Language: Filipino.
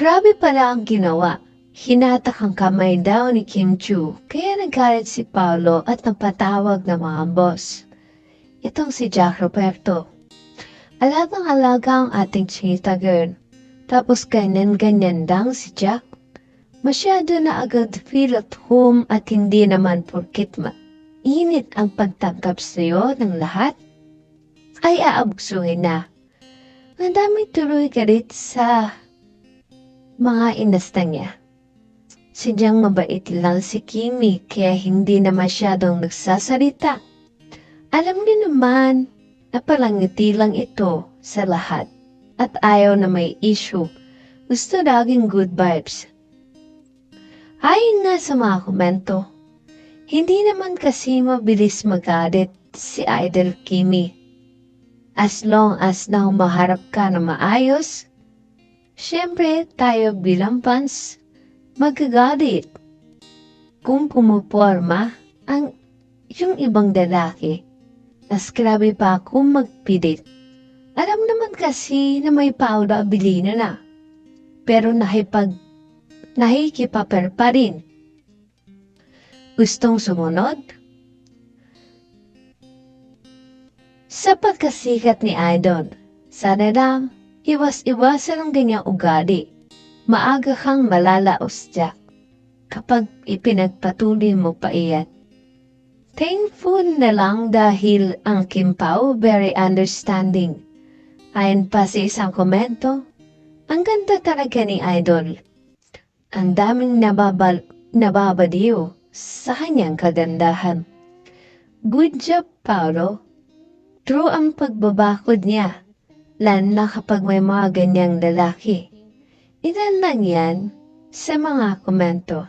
Grabe pala ang ginawa. Hinatak ang kamay daw ni Kim Chu, kaya nagalit si Paolo at napatawag ng mga boss. Itong si Jack Roberto. Alagang-alaga ang ating chita girl. Tapos ganyan-ganyan lang si Jack. Masyado na agad feel at home at hindi naman porkit ma init ang pagtanggap sa'yo ng lahat, ay aabsuhin na. Ang dami tuloy galit sa mga inasta niya. Sadyang mabait lang si Kimi kaya hindi na masyadong nagsasalita. Alam niyo naman na palangiti lang ito sa lahat at ayaw na may issue. Gusto laging good vibes. Ayon nga sa mga komento, hindi naman kasi mabilis magalit si Idol Kimi. As long as na humaharap ka na maayos, syempre tayo bilang fans magagalit. Kung pumuporma ang yung ibang lalaki, tas grabe pa kung magpilit. Alam naman kasi na may Paula Abilino na. Pero nahipag, nahikipaper pa rin. Gustong sumunod? Sa pagkasikat ni Idol, sana lang iwas-iwasan ang ganyang ugali. Maaga kang malalaos, Jack, kapag ipinagpatuloy mo pa iyan. Thankful na lang dahil ang Kim Pao very understanding. Ayon pa sa isang komento, ang ganda talaga ni Idol. Ang daming nababal, nababaliw sa kanyang kagandahan. Good job, Paolo. True ang pagbabakod niya, lalo na kapag may mga ganyang lalaki. Ilan lang yan sa mga komento.